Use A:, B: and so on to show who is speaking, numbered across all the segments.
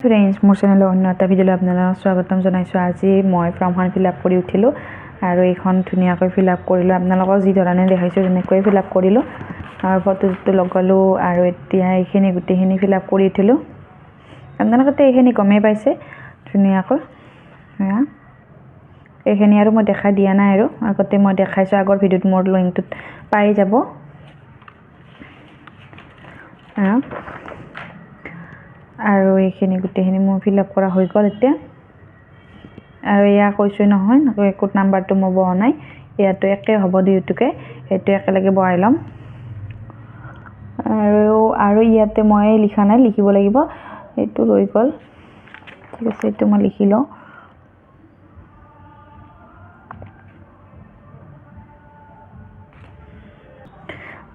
A: Friends মোৰ চেনেলৰ অন্য এটা ভিডিঅ'লৈ আপোনালোকক স্বাগতম জনাইছোঁ। আজি মই ফৰ্মখন ফিল আপ কৰি উঠিলোঁ আৰু এইখন ধুনীয়াকৈ ফিল আপ কৰিলোঁ। আপোনালোকক যি ধৰণে দেখাইছোঁ তেনেকৈ ফিল আপ কৰিলোঁ। আৰু ফটোটো লগালোঁ আৰু এতিয়া এইখিনি গোটেইখিনি ফিল আপ কৰি উঠিলোঁ। আপোনালোকেতো এইখিনি গমেই পাইছে ধুনীয়াকৈ। এইখিনি আৰু মই দেখাই দিয়া নাই আৰু। আগতে মই দেখাইছোঁ আগৰ ভিডিঅ'ত মোৰ লিংকটোত পাই যাব। আৰু এইখিনি গোটেইখিনি মোৰ ফিল আপ কৰা হৈ গ'ল এতিয়া। আৰু এয়া কৈছোঁ নহয় কোড নাম্বাৰটো মই বহা নাই ইয়াতো একে হ'ব দুয়োটোকে সেইটো একেলগে বহাই ল'ম। আৰু আৰু ইয়াতে মই লিখা নাই লিখিব লাগিব এইটো ৰৈ গ'ল। ঠিক আছে এইটো মই লিখি লওঁ।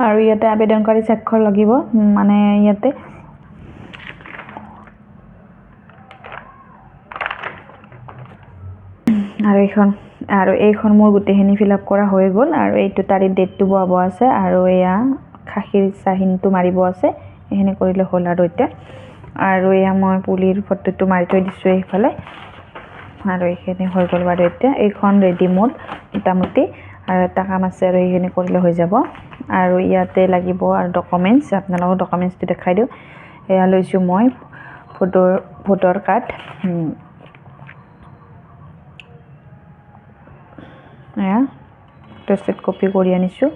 A: আৰু ইয়াতে আবেদনকাৰী স্বাক্ষৰ লাগিব মানে ইয়াতে আৰু এইখন আৰু এইখন মোৰ গোটেইখিনি ফিল আপ কৰা হৈ গ'ল আৰু এইটো তাৰিখ ডেটটো বহাব আছে আৰু এয়া খাখীৰ চাহিনটো মাৰিব আছে এইখিনি কৰিলে হ'ল আৰু এতিয়া। আৰু এয়া মই পুলিৰ ফটোটো মাৰি থৈ দিছোঁ এইফালে। আৰু এইখিনি হৈ গ'ল বাৰু এতিয়া। এইখন ৰেডি মোৰ মোটামুটি। আৰু এটা কাম আছে আৰু এইখিনি কৰিলে হৈ যাব। আৰু ইয়াতে লাগিব আৰু ডকুমেণ্টছ আপোনালোকক ডকুমেণ্টছটো দেখাই দিওঁ। এয়া লৈছোঁ মই ভোটৰ ভোটৰ কাৰ্ড এয়া টেষ্টেড কপি কৰি আনিছোঁ।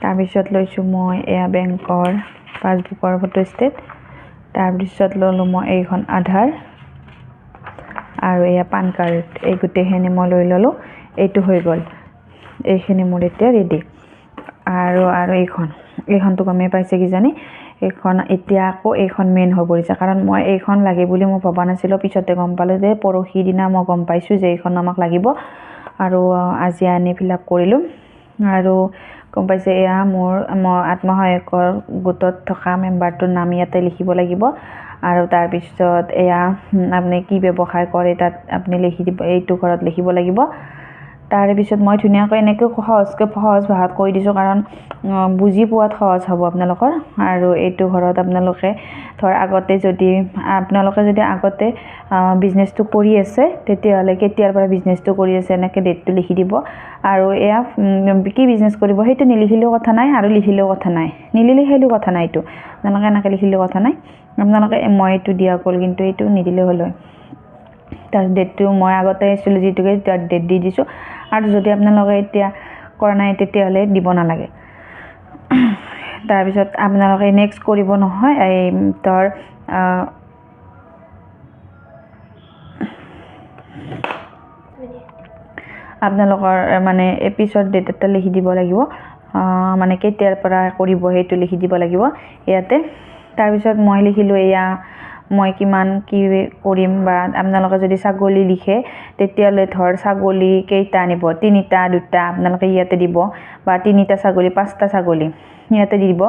A: তাৰপিছত লৈছোঁ মই এয়া বেংকৰ পাছবুকৰ ফটো ষ্টেট তাৰপিছত ল'লোঁ মই এইখন আধাৰ আৰু এয়া পান কাৰ্ড এই গোটেইখিনি মই লৈ ল'লোঁ। এইটো হৈ গ'ল। এইখিনি মোৰ এতিয়া ৰেডি আৰু আৰু এইখন। এইখনটো গমেই পাইছে কিজানি? এইখন এতিয়া আকৌ এইখন মেইন হৈ পৰিছে। কাৰণ মই এইখন লাগে বুলি মই ভবা নাছিলোঁ। পিছতে গম পালোঁ যে পৰহি দিনা মই গম পাইছোঁ যে এইখন আমাক লাগিব। আৰু আজি আনি ফিল আপ কৰিলোঁ। আৰু গম পাইছে এয়া মোৰ মই আত্মসহায়কৰ গোটত থকা মেম্বাৰটোৰ নাম ইয়াতে লিখিব লাগিব। আৰু তাৰপিছত এয়া আপুনি কি ব্যৱসায় কৰে তাত আপুনি লিখি দিব এইটো ঘৰত লিখিব লাগিব। তাৰে পিছত মই ধুনীয়াকৈ এনেকৈ সহজকৈ সহজ ভাষাত কৈ দিছোঁ কাৰণ বুজি পোৱাত সহজ হ'ব আপোনালোকৰ। আৰু এইটো ঘৰত আপোনালোকে ধৰ আগতে যদি আপোনালোকে যদি আগতে বিজনেছটো কৰি আছে তেতিয়াহ'লে কেতিয়াৰ পৰা বিজনেছটো কৰি আছে এনেকৈ ডেটটো লিখি দিব। আৰু এয়া কি বিজনেছ কৰিব সেইটো নিলিখিলেও কথা নাই আৰু লিখিলেও কথা নাই। নিলিখিলেও কথা নাই এইটো। আপোনালোকে এনেকৈ লিখিলেও কথা নাই। আপোনালোকে মই এইটো দিয়া গ'ল কিন্তু এইটো নিদিলেও হ'ল তাৰ ডেটটো মই আগতে আছিলোঁ যিটোকে ডেট দি দিছোঁ। আৰু যদি আপোনালোকে এতিয়া কৰা নাই তেতিয়াহ'লে দিব নালাগে। তাৰপিছত আপোনালোকে নেক্সট কৰিব নহয় এই ধৰ আপোনালোকৰ মানে এপিছৰ ডেট এটা লিখি দিব লাগিব। মানে কেতিয়াৰ পৰা কৰিব সেইটো লিখি দিব লাগিব ইয়াতে। তাৰপিছত মই লিখিলোঁ এয়া মই কিমান কি কৰিম বা আপোনালোকে যদি ছাগলী লিখে তেতিয়াহ'লে ধৰ ছাগলী কেইটা আনিব? তিনিটা দুটা আপোনালোকে ইয়াতে দিব বা তিনিটা ছাগলী পাঁচটা ছাগলী ইয়াতে দি দিব।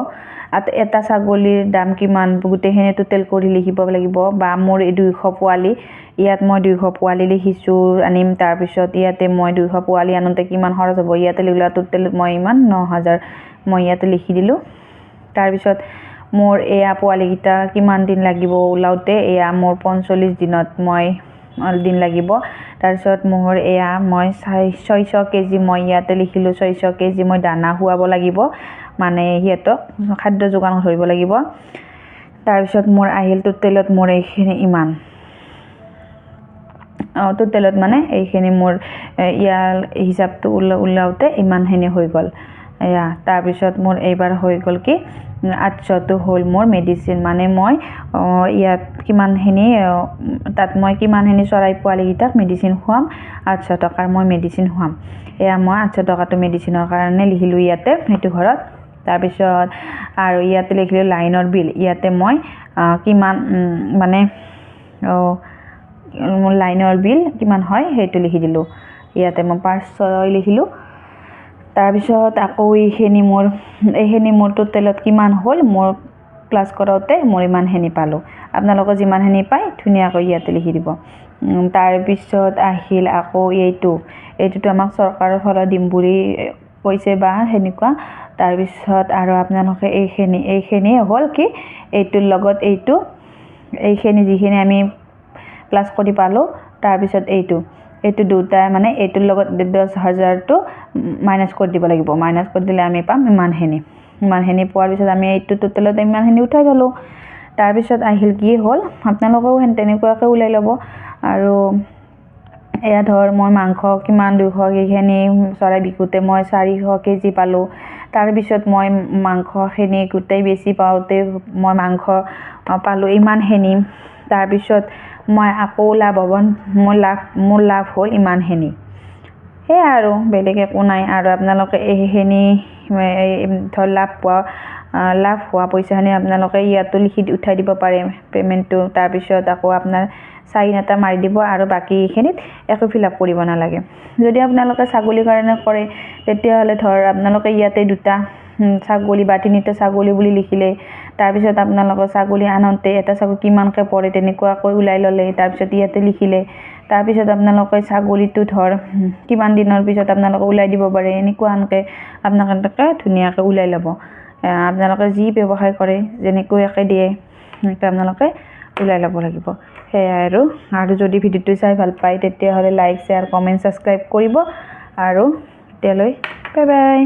A: এটা ছাগলীৰ দাম কিমান? গোটেইখিনি টোটেল কৰি লিখিব লাগিব বা মোৰ এই দুইশ পোৱালি ইয়াত মই দুইশ পোৱালি লিখিছোঁ আনিম তাৰপিছত ইয়াতে মই দুইশ পোৱালি আনোতে কিমান খৰচ হ'ব? ইয়াতে লিখিলোঁ টোটেল মই ইমান ন হাজাৰ মই ইয়াতে লিখি দিলোঁ। তাৰপিছত মোৰ এয়া পোৱালিকেইটা কিমান দিন লাগিব ওলাওঁতে? এয়া মোৰ পঞ্চল্লিছ দিনত মই দিন লাগিব। তাৰপিছত মোৰ এয়া মই চাই ছয়শ কেজি মই ইয়াতে লিখিলোঁ ছয়শ কেজি মই দানা খুৱাব লাগিব। মানে সিহঁতক খাদ্য যোগান ধৰিব লাগিব। তাৰপিছত মোৰ আহিল টোটেলত মোৰ এইখিনি ইমান। টোটেলত মানে এইখিনি মোৰ ইয়াৰ হিচাপটো ওলাওঁতে ইমানখিনি হৈ গ'ল। এয়া তাৰপিছত মোৰ এইবাৰ হৈ গ'ল কি আঠশটো হ'ল মোৰ মেডিচিন মানে মই ইয়াত কিমানখিনি তাত মই কিমানখিনি চৰাই পোৱালিকেইটাক মেডিচিন খুৱাম আঠশ টকাৰ মই মেডিচিন খুৱাম। এয়া মই আঠশ টকাটো মেডিচিনৰ কাৰণে লিখিলোঁ ইয়াতে সেইটো ঘৰত। তাৰপিছত আৰু ইয়াতে লিখিলোঁ লাইনৰ বিল। ইয়াতে মই কিমান মানে মোৰ লাইনৰ বিল কিমান হয় সেইটো লিখি দিলোঁ। ইয়াতে মই পাঁচ ছয় লিখিলোঁ। তাৰপিছত আকৌ এইখিনি মোৰ এইখিনি মোৰ টোটেলত কিমান হ'ল মোৰ ক্লাছ কৰাওঁতে মোৰ ইমানখিনি পালোঁ। আপোনালোকে যিমানখিনি পায় ধুনীয়াকৈ ইয়াতে লিখি দিব। তাৰপিছত আহিল আকৌ এইটো এইটোতো আমাক চৰকাৰৰ ফালৰ দিম বুলি কৈছে বা সেনেকুৱা। তাৰপিছত আৰু আপোনালোকে এইখিনি এইখিনি হ'ল কি এইটোৰ লগত এইটো এইখিনি যিখিনি আমি প্লাছ কৰি পালোঁ তাৰপিছত এইটো। এইটো দুটাই মানে এইটোৰ লগত দহ হাজাৰটো মাইনাছ কৰি দিব লাগিব। মাইনাছ কৰি দিলে আমি পাম ইমানখিনি। ইমানখিনি পোৱাৰ পিছত আমি এইটো টোটেলত ইমানখিনি উঠাই থ'লোঁ তাৰপিছত আহিল কি হ'ল আপোনালোকেও সেন তেনেকুৱাকৈ ওলাই ল'ব। আৰু এয়া ধৰ মই মাংস কিমান দুশ কেইখিনি চৰাই বিকোঁতে মই চাৰিশ কেজি পালোঁ। তাৰপিছত মই মাংসখিনি গোটেই বেছি পাওঁতে মই মাংস পালোঁ ইমানখিনি। তাৰপিছত মই আকৌ লাভৱান মোৰ লাভ মোৰ লাভ হ'ল ইমানখিনি। সেয়াই আৰু বেলেগ একো নাই আৰু আপোনালোকে এইখিনি ধৰ লাভ পোৱা লাভ হোৱা পইচাখিনি আপোনালোকে ইয়াতো লিখি উঠাই দিব পাৰে পে'মেণ্টটো তাৰপিছত আকৌ আপোনাৰ চাইন এটা মাৰি দিব আৰু বাকীখিনিত একো ফিল আপ কৰিব নালাগে। যদি আপোনালোকে ছাগলীৰ কাৰণে কৰে তেতিয়াহ'লে ধৰ আপোনালোকে ইয়াতে দুটা ছাগলী বা তিনিটা ছাগলী বুলি লিখিলে তাৰপিছত আপোনালোকৰ ছাগলী আনোতে এটা ছাগলী কিমানকৈ পৰে তেনেকুৱাকৈ ওলাই ল'লে তাৰপিছত ইয়াতে লিখিলে তাৰপিছত আপোনালোকে ছাগলীটো ধৰ কিমান দিনৰ পিছত আপোনালোকে ওলাই দিব পাৰে এনেকুৱাকৈ আপোনালোকে ধুনীয়াকৈ ওলাই ল'ব। আপোনালোকে যি ব্যৱসায় কৰে যেনেকুৱাকৈ দিয়ে সেনেকৈ আপোনালোকে ওলাই ল'ব লাগিব। সেয়াই আৰু। আৰু যদি ভিডিঅ'টো চাই ভাল পায় তেতিয়াহ'লে লাইক শ্বেয়াৰ কমেণ্ট ছাবস্ক্ৰাইব কৰিব। আৰু এতিয়ালৈ বাই বাই